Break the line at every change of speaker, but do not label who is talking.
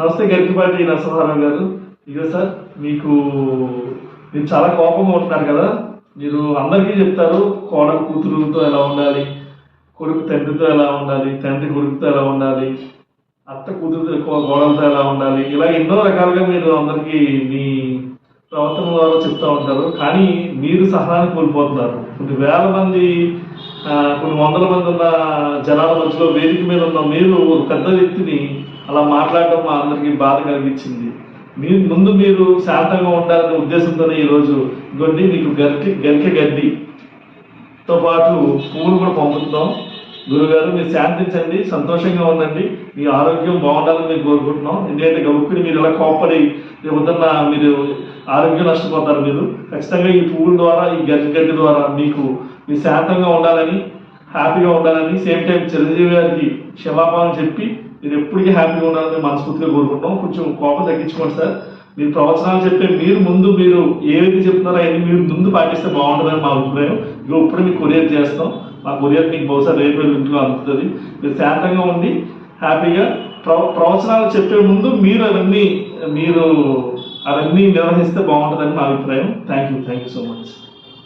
నమస్తే గరికపాటి నరసింహారావు గారు. ఇదే సార్ మీకు మీరు చాలా కోపంగా ఉంటున్నారు కదా. మీరు అందరికీ చెప్తారు కోడలు కూతురుతో ఎలా ఉండాలి కొడుకు తండ్రితో ఎలా ఉండాలి తండ్రి కొడుకుతో ఎలా ఉండాలి అత్త కూతురుతో కో- కోడలతో ఎలా ఉండాలి ఇలా ఎన్నో రకాలుగా మీరు అందరికీ మీ ప్రవర్తన ద్వారా చెప్తూ ఉంటారు. కానీ మీరు సహనాన్ని కోల్పోతున్నారు. కొన్ని వేల మంది కొన్ని వందల మంది ఉన్న జనాల మధ్యలో వేదిక మీద ఉన్న మీరు ఒక పెద్ద వ్యక్తిని అలా మాట్లాడటం మా అందరికీ బాధ కలిగించింది. మీరు ముందు మీరు శాంతంగా ఉండాలనే ఉద్దేశంతోనే ఈరోజు గొడ్డి మీకు గరికి గరిక గడ్డితో పాటు పువ్వులు కూడా పంపుతున్నాం. గురుగారు మీరు శాంతించండి సంతోషంగా ఉండండి. మీ ఆరోగ్యం బాగుండాలని మేము కోరుకుంటున్నాం. ఎందుకంటే గబుక్కుని మీరు ఇలా కోపడి ఉదన్న మీరు ఆరోగ్యం నష్టపోతారు మీరు. ఖచ్చితంగా ఈ పువ్వుల ద్వారా ఈ గడ్డి గడ్డి ద్వారా మీకు మీరు శాంతంగా ఉండాలని హ్యాపీగా ఉండాలని సేమ్ టైం చిరంజీవి గారికి క్షమాపణ చెప్పి మీరు ఎప్పటికీ హ్యాపీగా ఉండాలని మనస్ఫూర్తిగా కోరుకుంటాం కొంచెం కోపం తగ్గించుకోండి సార్. మీరు ప్రవచనాలు చెప్పే మీరు ముందు మీరు ఏవైతే చెప్తున్నారో అవన్నీ మీరు ముందు పాటిస్తే బాగుంటుందని మా అభిప్రాయం. ఇక ఇప్పుడు మీకు కొరియర్ చేస్తాం మా కొరియర్ మీకు బహుశా రేపు ఇంట్లో అందుతుంది మీరు శాంతంగా ఉండి హ్యాపీగా ప్రవ ప్రవచనాలు చెప్పే ముందు మీరు అవన్నీ మీరు అవన్నీ నిర్వహిస్తే బాగుంటుందని మా అభిప్రాయం. Thank you thank you so much